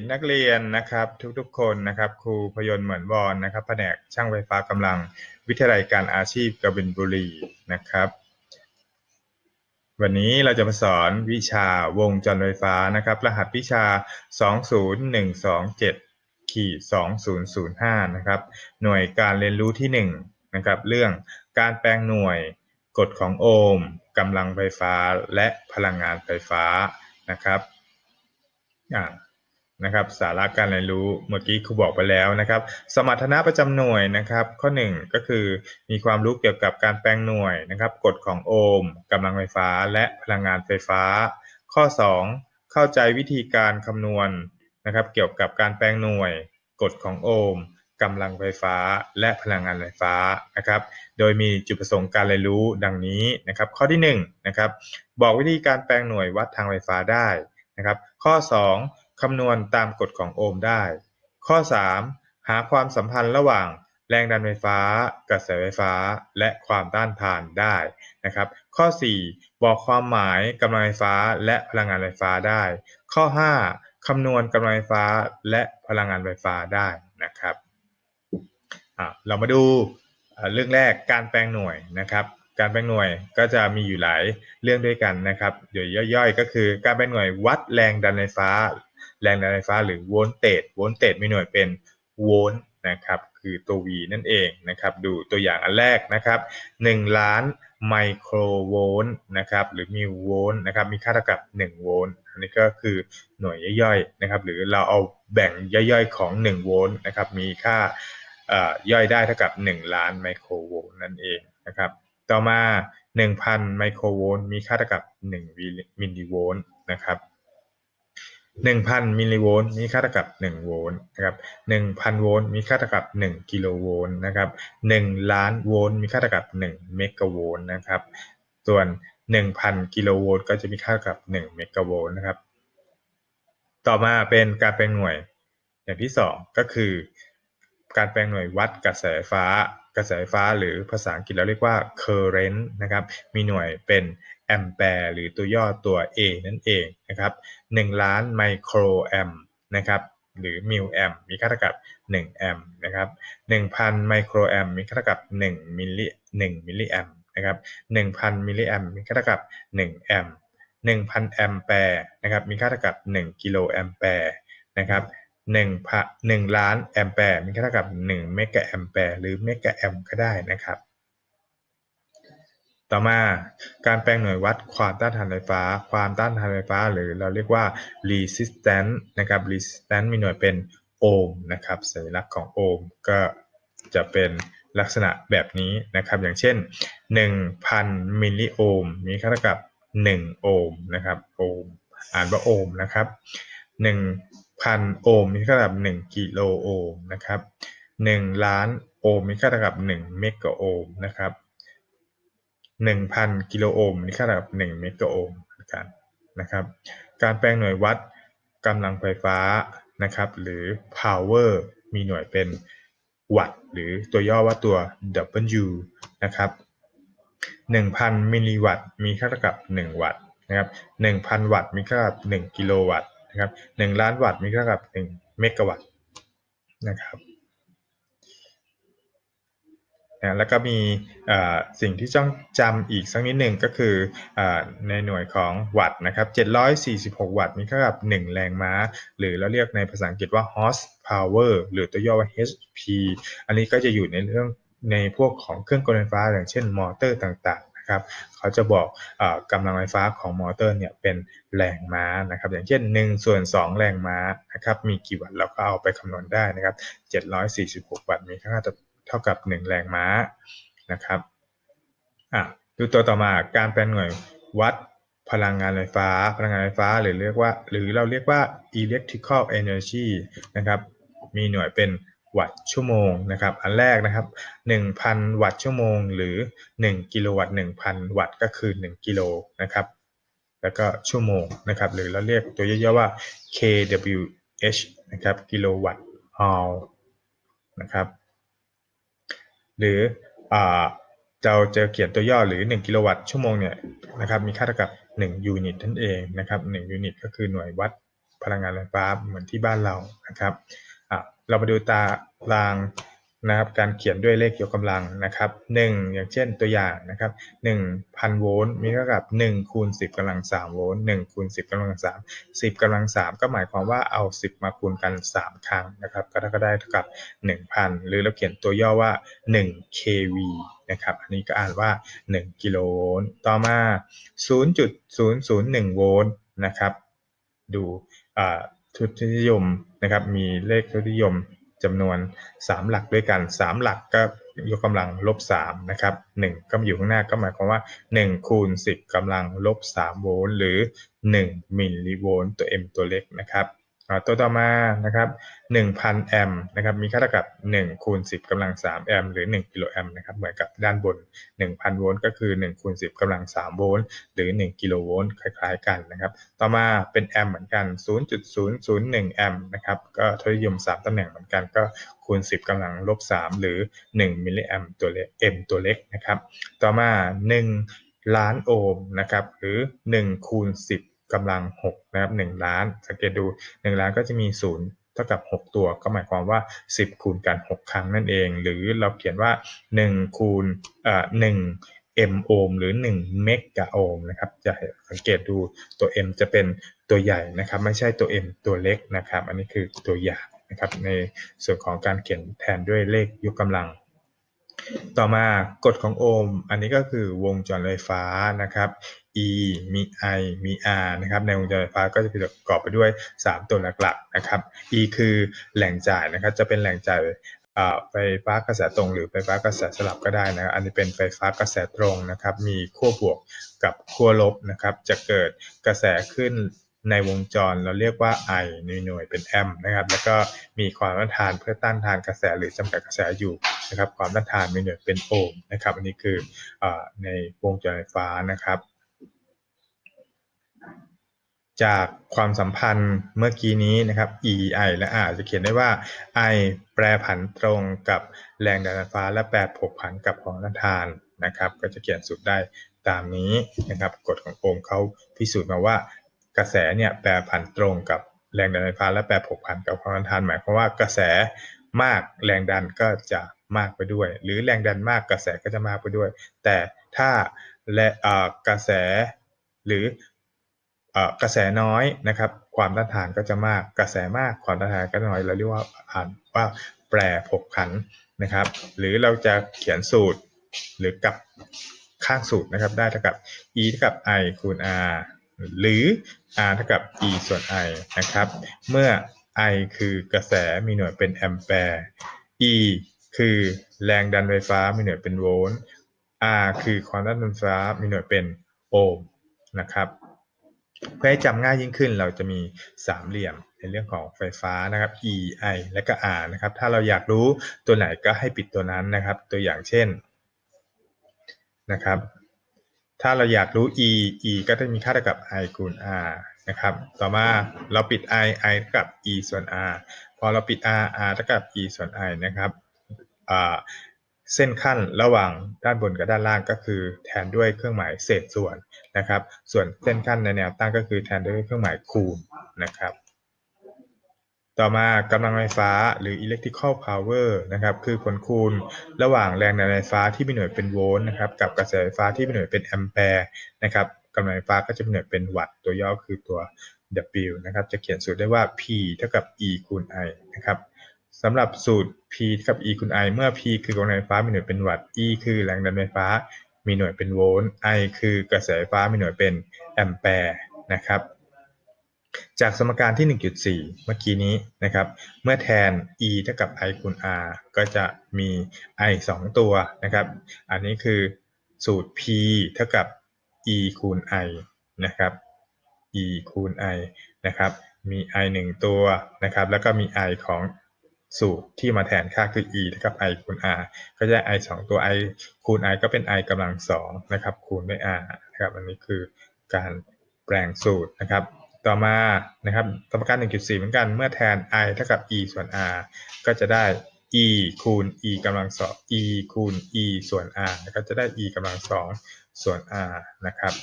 ินนักเรียนนะครับ ทุกๆคนนะครับครูพยนต์เหมือนบอลนะครับแผนกช่างไฟฟ้ากำลังวิทยาลัยการอาชีพกบินบุรีนะครับ วันนี้เราจะมาสอนวิชาวงจรไฟฟ้านะครับ รหัสวิชา 20127ขีด2005นะครับหน่วยการเรียนรู้ที่1นะครับเรื่องการแปลงหน่วยกฎของโอห์มกำลังไฟฟ้าและพลังงานไฟฟ้านะครับอ่า นะครับสาระการเรียนรู้เมื่อกี้ครูบอกไปแล้วนะครับ สมรรถนะประจำหน่วยนะครับ ข้อ 1 ก็คือมีความรู้เกี่ยวกับการแปลงหน่วยนะครับกฎของโอห์มกำลังไฟฟ้าและพลังงานไฟฟ้า ข้อ 2 เข้าใจวิธีการคำนวณนะครับ เกี่ยวกับการแปลงหน่วยกฎของโอห์มกำลังไฟฟ้าและพลังงานไฟฟ้านะครับ โดยมีจุดประสงค์การเรียนรู้ดังนี้นะครับ ข้อที่1นะครับบอกวิธีการแปลงหน่วยวัดทางไฟฟ้าได้นะครับ ข้อ 2 คำนวณตามกฎของโอห์มได้ ข้อ 3 หาความสัมพันธ์ระหว่างแรงดันไฟฟ้า กระแสไฟฟ้า และความต้านทานได้นะครับ ข้อ 4 บอกความหมายกำลังไฟฟ้าและพลังงานไฟฟ้าได้ ข้อ 5 คำนวณกำลังไฟฟ้าและพลังงานไฟฟ้าได้นะครับเรามาดูเรื่องแรกการแปลงหน่วยนะครับ การแปลงหน่วยก็จะมีอยู่หลายเรื่องด้วยกันนะครับโดยย่อยๆ ก็คือการแปลงหน่วยวัดแรงดันไฟฟ้า แรงดันไฟฟ้าหรือโวลต์เตจโวลต์เตจมีหน่วยเป็นโวลต์นะครับคือตัว V นั่นเองนะครับดูตัวอย่างอันแรกนะครับ1ล้านไมโครโวลต์นะครับหรือมิลโวลต์นะครับมีค่าเท่ากับ1โวลต์อันนี้ก็คือหน่วยย่อยๆนะครับหรือเราเอาแบ่งย่อยๆของ1โวลต์นะครับมีค่าย่อยได้เท่ากับ 1 ล้านไมโครโวลต์นั่นเองนะครับต่อมา 1,000 ไมโครโวลต์มีค่าเท่ากับ 1 มิลลิโวลต์นะครับ 1,000 มิลลิโวลต์มีค่าเท่ากับ 1 โวลต์นะครับ 1,000 โวลต์มีค่าเท่ากับ 1 กิโลโวลต์นะครับ 1 ล้านโวลต์มีค่าเท่ากับ 1 เมกะโวลต์นะครับ ส่วน 1,000 กิโลโวลต์ก็จะมีค่าเท่ากับ 1 เมกะโวลต์นะครับ ต่อมาเป็นการแปลงหน่วยอย่างที่ 2 ก็คือ การแปลงหน่วยวัดกระแสไฟฟ้า กระแสไฟฟ้าหรือภาษาอังกฤษเราเรียกว่า current นะครับ มีหน่วยเป็นแอมแปร์หรือตัวย่อตัว A นั่นเองนะครับ1ล้านไมโครแอมนะครับหรือมิลแอมมีค่าเท่ากับ1แอมนะครับ1,000ไมโครแอมมีค่าเท่ากับ1มิลลิ1มิลลิแอมนะครับ1,000มิลลิแอมมีค่าเท่ากับ1แอม1,000แอมแปร์นะครับมีค่าเท่ากับ1กิโลแอมแปร์นะครับ 1พัน1ล้านแอมแปร์มีค่าเท่ากับ1เมกะแอมแปร์หรือเมกะแอมก็ได้นะครับ ต่อมาการแปลงหน่วยวัดความต้านทานไฟฟ้า ความต้านทานไฟฟ้า หรือเราเรียกว่า resistance นะครับ resistance มีหน่วยเป็นโอห์มนะครับสัญลักษณ์ของโอห์มก็จะเป็นลักษณะแบบนี้นะครับ อย่างเช่น 1,000 มิลลิโอห์มมีค่าเท่ากับ 1 โอห์มนะครับโอห์มอ่านว่าโอห์มนะครับ1 พันโอห์มมีค่าเท่ากับ1กิโลโอห์มนะครับ1ล้านโอห์มมีค่าเท่ากับ1เมกะโอห์มนะครับ1,000กิโลโอห์มมีค่าเท่ากับ1เมกะโอห์มกันนะครับ การแปลงหน่วยวัดกำลังไฟฟ้านะครับ หรือ power มีหน่วยเป็นวัตต์หรือตัวย่อว่าตัว W นะครับ1,000 มิลลิวัตต์มีค่าเท่ากับ 1 วัตต์นะครับ1,000 วัตต์มีค่าเท่ากับ 1 กิโลวัตต์ นะครับหนึ่งล้านวัตต์มีเท่ากับหนึ่งเมกะวัตต์นะครับนะแล้วก็มีสิ่งที่ต้องจำอีกสักนิดหนึ่งก็คืออในหน่วยของวัตต์นะครับ 746 วัตต์มีเท่ากับ 1 แรงม้า หรือเราเรียกในภาษาอังกฤษว่า horsepower หรือตัวย่อว่า HP อันนี้ก็จะอยู่ในเรื่องในพวกของเครื่องกลไฟฟ้าอย่างเช่นมอเตอร์ต่าง ครับเขาจะบอกอกำลังไฟฟ้าของมอเตอร์เนี่ยเป็นแรงม้านะครับอย่างเช่น1ส่วน2แรงม้านะครับมีกี่วัตต์เราก็เอาไปคำนวณได้นะครับ746 วัตต์มีค่าเท่ากับ 1 แรงม้านะครับอะดูตัวต่อมาการเป็นหน่วยวัดพลังงานไฟฟ้า พลังงานไฟฟ้าหรือเรียกว่า หรือเราเรียกว่า electrical energy นะครับ มีหน่วยเป็น วัตต์ชั่วโมงนะครับ อันแรกนะครับ 1,000 วัตต์ชั่วโมง หรือ 1 กิโลวัตต์ 1,000 วัตต์ก็คือ 1 กิโลนะครับ แล้วก็ชั่วโมงนะครับ หรือเราเรียกตัวย่อๆว่า kWh นะครับ กิโลวัตต์ออลนะครับ หรือเราจะเขียนตัวย่อหรือ 1 กิโลวัตต์ชั่วโมงเนี่ยนะครับมีค่าเท่ากับ 1 ยูนิตนั่นเองนะครับ1ยูนิตก็คือหน่วยวัดพลังงานไฟฟ้าเหมือนที่บ้านเรานะครับ อะเรามาดูตารางนะครับการเขียนด้วยเลขยกกำลังนะครับ1อย่างเช่นตัวอย่างนะครับ1,000 โวลต์มีเท่ากับ1คูณ10กำลัง3โวลต์1คูณ10กำลัง3 10กำลัง3ก็หมายความว่าเอา 10 มาคูณกัน 3 ครั้งนะครับก็ได้เท่ากับ 1,000 หรือเราเขียนตัวย่อว่า1 kV นะครับอันนี้ก็อ่านว่า 1 กิโลโวลต์ต่อมา 0.001 โวลต์นะครับดูอ่า ทุนนิยมนะครับ มีเลขทุนนิยมจำนวน 3 หลักด้วยกัน 3 หลักก็ยกกำลังลบ3นะครับ1ก็อยู่ข้างหน้าก็หมายความว่า 1 คูณ 10กำลังลบ3โวลต์หรือ 1มิลลิโวลต์ตัว m ตัวเล็กนะครับ ตัวต่อมานะครับ1,000แอมป์นะครับมีค่าเท่ากับ1คูณ10กำลัง3แอมป์หรือ1กิโลแอมป์นะครับเหมือนกับด้านบน 1,000 โวลต์ก็คือ1คูณ10กำลัง3โวลต์หรือ1กิโลโวลต์คล้ายๆกันนะครับต่อมาเป็นแอมป์เหมือนกัน 0.001 แอมป์นะครับก็ทศนิยม 3ตำแหน่งเหมือนกันก็คูณ 10กำลังลบ 3 หรือ 1 มิลลิแอมป์ตัวเล็ก M ตัวเล็กนะครับต่อมา 1 ล้านโอห์มนะครับหรือ1คูณ10 กำลัง6นะครับ1ล้าน สังเกตดู 1 ล้านก็จะมี 0เท่ากับ 6 ตัวก็หมายความว่า 10 คูณกัน 6 ครั้งนั่นเอง หรือเราเขียนว่า 1 คูณเอ่อ1 m โอห์มหรือ 1 เมกะโอห์มนะครับจะสังเกตดูตัว m จะเป็นตัวใหญ่นะครับ ไม่ใช่ตัว m ตัวเล็กนะครับ อันนี้คือตัวอย่างนะครับในส่วนของการเขียนแทนด้วยเลขยกกำลัง ต่อมากฎของโอห์มอันนี้ก็คือวงจรไฟฟ้านะครับ E มี I มี R นะครับในวงจรไฟฟ้าก็จะประกอบไปด้วย 3 ตัวหลักๆนะครับ E คือแหล่งจ่ายนะครับจะเป็นแหล่งจ่ายไฟฟ้ากระแสตรงหรือไฟฟ้ากระแสสลับก็ได้นะอันนี้เป็นไฟฟ้ากระแสตรงนะครับ มีขั้วบวกกับขั้วลบนะครับ จะเกิดกระแสขึ้นในวงจรเราเรียกว่า I ในหน่วยเป็นแอมป์นะครับ แล้วก็มีความต้านทานเพื่อต้านทานกระแสหรือจำกัดกระแสอยู่นะครับ ความต้านทานในหน่วยเป็นโอห์มนะครับ อันนี้คืออในวงจรไฟฟ้านะครับ จากความสัมพันธ์เมื่อกี้นี้นะครับ E I และ R จะเขียนได้ว่า I แปรผันตรงกับแรงดันไฟฟ้า และแปรผกผันกับความต้านทานนะครับ ก็จะเขียนสูตรได้ตามนี้นะครับกฎของโอห์มเขาพิสูจน์มาว่ากระแสเนี่ยแปรผันตรงกับแรงดันไฟฟ้า และแปรผกผันกับความต้านทานหมายความว่ากระแสมากแรงดันก็จะมากไปด้วย หรือแรงดันมากกระแสก็จะมากไปด้วย แต่ถ้าและกระแสหรือ กระแสน้อยนะครับ ความต้านทานก็จะมากกระแสมากความต้านทานก็น้อยเราเรียกว่าอ่านว่าแปรผกผันนะครับ หรือเราจะเขียนสูตรหรือกับข้างสูตรนะครับ ได้เท่ากับ e เท่ากับ i คูณ r หรือ r เท่ากับ e ส่วน i นะครับ เมื่อ i คือกระแสมีหน่วยเป็นแอมแปร์ e คือแรงดันไฟฟ้ามีหน่วยเป็นโวลต์ r คือความต้านทานไฟฟ้ามีหน่วยเป็นโอห์มนะครับ เพื่อให้จำง่ายยิ่งขึ้น เราจะมีสามเหลี่ยมในเรื่องของไฟฟ้านะครับ E I และก็ R นะครับ ถ้าเราอยากรู้ตัวไหนก็ให้ปิดตัวนั้นนะครับ ตัวอย่างเช่นนะครับ ถ้าเราอยากรู้ E E ก็จะมีค่าเท่ากับ I คูณ R นะครับ ต่อมาเราปิด I I เท่ากับ E ส่วน R พอเราปิด R R เท่ากับ E ส่วน I นะครับ เส้นขั้นระหว่างด้านบนกับด้านล่างก็คือ แทนด้วยเครื่องหมายเศษส่วนนะครับ ส่วนเส้นขั้นในแนวตั้งก็คือแทนด้วยเครื่องหมายคูณนะครับ ต่อมากำลังไฟฟ้าหรือ electrical power นะครับ คือผลคูณระหว่างแรงดันไฟฟ้าที่มีหน่วยเป็นโวลต์นะครับ กับกระแสไฟฟ้าที่มีหน่วยเป็นแอมแปร์นะครับกำลังไฟฟ้าก็จะมีหน่วยเป็นวัตต์ตัวย่อคือตัว W นะครับ จะเขียนสูตรได้ว่า P เท่ากับ E คูณ I นะครับสำหรับสูตร P กับ E คูณ I เมื่อ P คือกำลังไฟฟ้ามีหน่วยเป็นวัตต์ E คือแรงดันไฟฟ้า มีหน่วยเป็นโวลต์ I คือกระแสไฟฟ้ามีหน่วยเป็นแอมแปร์นะครับจากสมการที่ 1.4 เมื่อกี้นี้นะครับ เมื่อแทน E เท่ากับ I คูณ R ก็จะมี I 2 ตัวนะครับ อันนี้คือสูตร P เท่ากับ E คูณ I นะครับ E คูณ I นะครับ มี I 1 ตัวนะครับ แล้วก็มี I ของ สูตรที่มาแทนค่าคือ e เท่ากับ i คูณ r ก็จะ i 2 ตัว i คูณ i ก็เป็น i กำลัง2นะครับคูณด้วย r นะครับอันนี้คือการแปลงสูตรนะครับ ต่อมานะครับสมการ 1.4 เหมือนกันเมื่อแทน i เท่ากับ e ส่วน r ก็จะได้ e คูณ e กำลัง2 e คูณ e ส่วน r แล้วก็จะได้ e กำลัง2ส่วน r นะครับ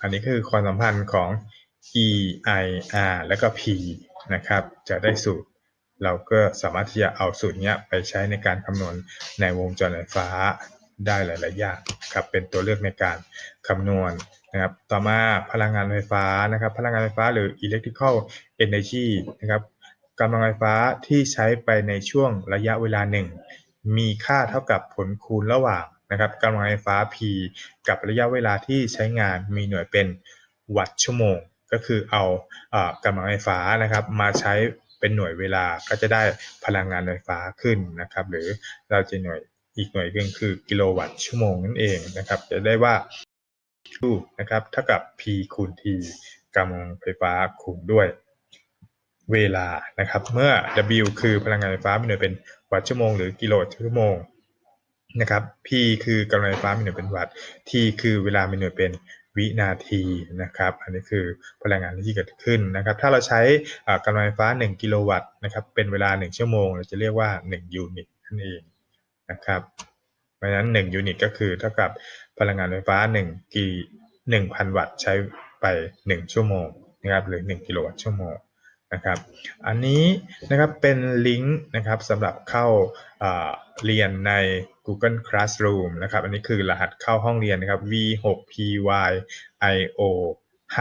อันนี้คือความสัมพันธ์ของ E I R แล้วก็ P นะครับ จะได้สูตร เราก็สามารถที่จะเอาสูตรนี้ไปใช้ในการคำนวณในวงจรไฟฟ้าได้หลาย ๆ อย่างครับเป็นตัวเลือกในการคำนวณนะครับ ต่อมาพลังงานไฟฟ้านะครับ พลังงานไฟฟ้าหรือ electrical energy นะครับกำลังไฟฟ้าที่ใช้ไปในช่วงระยะเวลาหนึ่งมีค่าเท่ากับผลคูณระหว่างนะครับกำลังไฟฟ้า P กับระยะเวลาที่ใช้งานมีหน่วยเป็นวัตต์ชั่วโมง ก็คือเอาอกำลังไฟฟ้านะครับมาใช้เป็นหน่วยเวลาก็จะได้พลังงานไฟฟ้าขึ้นนะครับ หรือเราจะหน่วยอีกหน่วยหนึ่งคือกิโลวัตต์ชั่วโมงนั่นเองนะครับ จะได้ว่า Q นะครับเท่ากับ P คูณ T กำลังไฟฟ้าคูณด้วยเวลานะครับ เมื่อ W คือพลังงานไฟฟ้ามีหน่วยเป็นวัตต์ชั่วโมง หรือกิโลวัตต์ชั่วโมงนะครับ P คือกำลังไฟฟ้ามีหน่วยเป็นวัตต์ T คือเวลามีหน่วยเป็น วินาทีนะครับ อันนี้คือพลังงานที่เกิดขึ้นนะครับ ถ้าเราใช้กำลังไฟฟ้า 1 กิโลวัตต์นะครับ เป็นเวลา 1 ชั่วโมง เราจะเรียกว่า 1 ยูนิตนั่นเองนะครับ เพราะฉะนั้น 1 ยูนิตก็คือเท่ากับพลังงานไฟฟ้า 1กิ1,000 วัตต์ใช้ไป 1 ชั่วโมงนะครับ หรือ 1 กิโลวัตต์ชั่วโมง นะครับ อันนี้นะครับเป็นลิงก์นะครับสำหรับเข้าเรียนใน Google Classroom นะครับ อันนี้คือรหัสเข้าห้องเรียนนะครับ V6PYIO5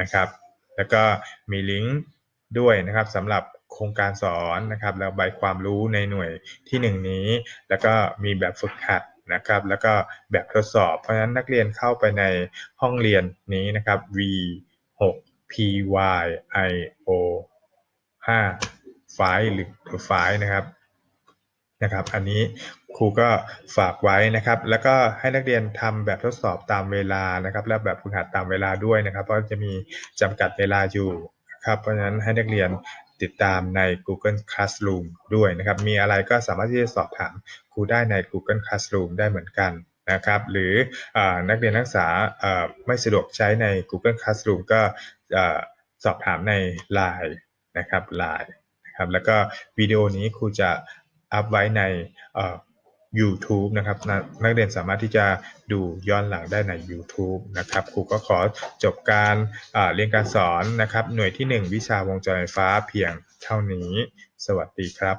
นะครับ แล้วก็มีลิงก์ด้วยนะครับสำหรับโครงการสอนนะครับ แล้วใบความรู้ในหน่วยที่ 1 นี้ แล้วก็มีแบบฝึกหัดนะครับ แล้วก็แบบทดสอบ เพราะฉะนั้นนักเรียนเข้าไปในห้องเรียนนี้นะครับ V6PYIO 5ไฟล์หรือไฟล์นะครับนะครับ อันนี้ครูก็ฝากไว้นะครับ แล้วก็ให้นักเรียนทำแบบทดสอบตามเวลานะครับ และแบบฝึกหัดตามเวลาด้วยนะครับ เพราะจะมีจำกัดเวลาอยู่ครับ เพราะฉะนั้นให้นักเรียนติดตามใน Google Classroom ด้วยนะครับ มีอะไรก็สามารถที่จะสอบถามครูได้ใน Google Classroom ได้เหมือนกันนะครับ หรืออนักเรียนนักศึกษาไม่สะดวกใช้ใน Google Classroom ก็สอบถามใน Line นะครับ Line นะครับแล้วก็วิดีโอนี้ครูจะอัพไว้ใน YouTube นะครับนักเรียนสามารถที่จะดูย้อนหลังได้ใน YouTube นะครับครูก็ขอจบการเรียนการสอนนะครับ หน่วยที่ 1 วิชาวงจรไฟฟ้าเพียงเท่านี้ สวัสดีครับ